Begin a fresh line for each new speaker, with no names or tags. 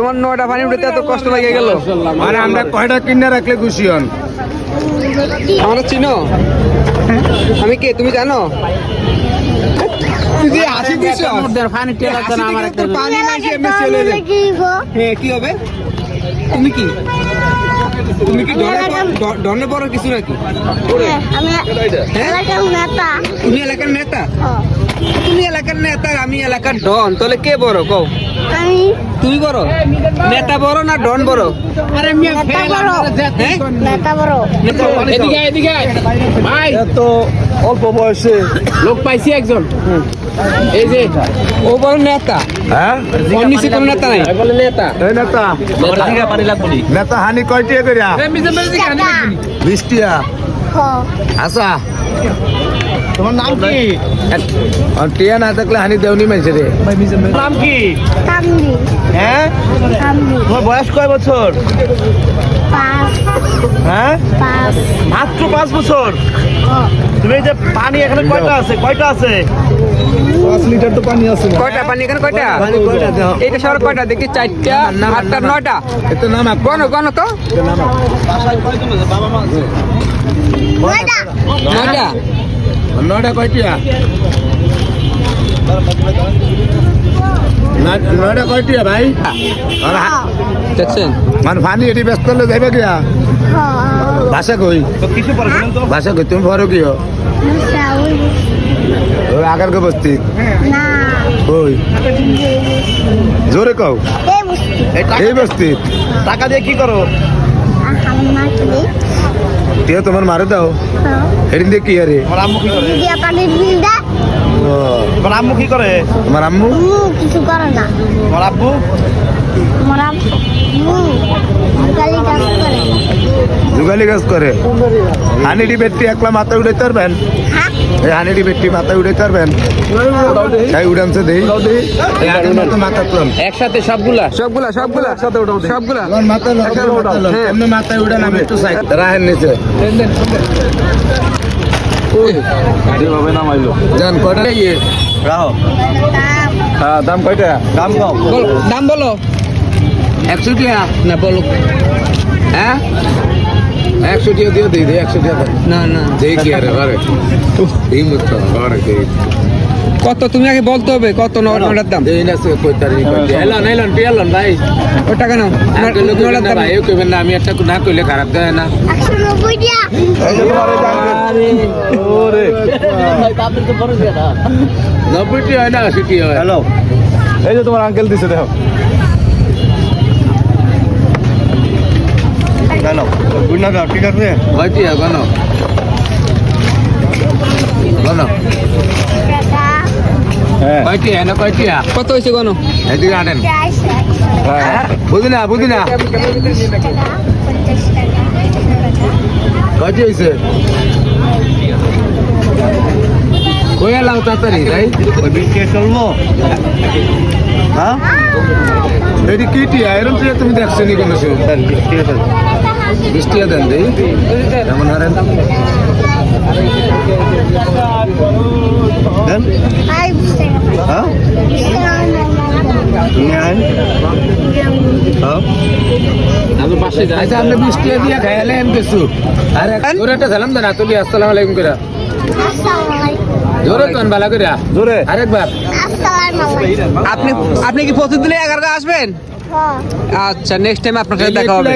তোমার নয়টা পানি উঠতে এত কষ্ট লাগে গেল।
আরে আমরা কয়টা কিনে রাখলে খুশি হন?
আমরা চিনো? আমি কে তুমি জানো? তুই যে হাসি দিছ
পানি টেলা দেন আমার একটা
পানি মাঝে এমনি চলে যায় হ্যাঁ কি হবে? তুমি কি? তুমি কি ডনে বড় কিছু নাকি? হ্যাঁ তুমি এলাকার নেতা? তুমি এলাকার নেতা আমি এলাকার ডন। তাহলে কে বড়? কও।
তুই
তুমি বড়? নেতা বড় না ডন বড়?
আরে
হ্যাঁ?
নেতা বড়।
নেতা বড়।
এদিকে এদিকে ভাই
এত অল্প বয়সে।
লোক পাইছি একজন। এই যে
ও বড় নেতা।
হ্যাঁ?
ওর নিচে কোনো নেতা নাই।
বলে নেতা।
এই নেতা। নেতা হানি কয়টিয়া করিয়া বিশ টিয়া।
হ।
আচ্ছা তোমার নাম কি? টিয়া না থাকলে হানি দেওনি মাইছে রে নাম কি? হ্যাঁ? তোমার বয়স কয় বছর?
পাঁচ।
হ্যাঁ?
পাঁচ।
মাত্র পাঁচ বছর? তুমি এই যে পানি এখানে কয়টা আছে? কয়টা আছে? পাঁচ লিটার তো পানি আছে।
কয়টা? পানি এখানে কয়টা?
পানি কয়টা
এইটা শহর কয়টা? দেখি চারটা আটটা নয়টা?
এত নাম
গণ গণ তো।
নয়টা।
নয়টা?
নয়টা কয়টিয়া না- নয়টা কয়টিয়া ভাই?
দেখছেন?
মানে পানি এটি ব্যস্ত হলে যাইবে
হ
ভাষা কই? ভাষা কই? তুমি ভরো কি ওই আগার কে বস্তি। ওই জোরে কও।
এই
বস্তি। টাকা দিয়ে কি করো দিয়ে তোমার মারে দাও। হেডিং দিয়ে কি আরে?
দিয়া পানির বিল দা।
তোমার আম্মু কি করে? তোমার আম্মু?
কিছু করে না।
তোমার আব্বু
গালি কাজ করে
যুগালি কাজ করে। হানিডি বেটটি একলা মাথায় উঠাইতে পারবেন
হ্যাঁ
এই হানিডি বেটটি মাথায় উঠাইতে পারবেন তাই উড়ানছে দেই। মাথা
একসাথে সবগুলা?
সবগুলা সবগুলা সবগুলা
আমার মাথায় লক্ষ্য মাথা লন এমনি মাথায় উড়ান আমি একটু সাইড রাহেন নিচে। জান ইয়ে হ্যাঁ দাম কয়টা? দাম কম।
বলো দাম বলো।
একশো টিয়া
না বলো।
হ্যাঁ? একশো টিয়া দিয়ে দিই একশো টিয়া
না না।
দেই কি আরে আরে এই মতো আরে
কত তুমি আগে বলতে হবে কত ন- নয়টার দাম?
দেই না সে কই তারি কই এলন এলন টিয়ালন ভাই।
ও টাকা নাও।
আর কইলে কইবেন
নয়টার
না
দাম।
ভাই কইবেন না আমি একটা না কইলে খারাপ দেয় না।
একশো নব্বই দিয়া।
ওরে। নব্বই টি হয় না টি হয়। হ্যালো। এই যে তোমার আঙ্কেল দিছে দেখো। না ঠিক আছে? গণ গণ
টাকা
কয়টি এনে কয়টি
কত হয়েছে গণ
এদিকে আনেন বুঝি না বুঝি না কয়টি হয়েছে। কই এলাম তাড়াতাড়ি তাই চলবো হ্যাঁ? এটি কি টিয়া এরকম তুমি দেখছ নি কোনো বিশ দেন দেই। কেমন হারেন দেন। হ্যাঁ। হ্যাঁ। আচ্ছা আপনি বিশ টিয়া দিয়ে খাইলেন কিছু আরে জোরে একটা সালাম দেন আতুলি আসসালামু আলাইকুম করে জোরে কন বালা করে জোরে। আরেকবার।
আপনি আপনি কি প্রতিদিন এগারোটা আসবেন?
হ্যাঁ।
আচ্ছা নেক্সট টাইম আপনার সাথে দেখা হবে।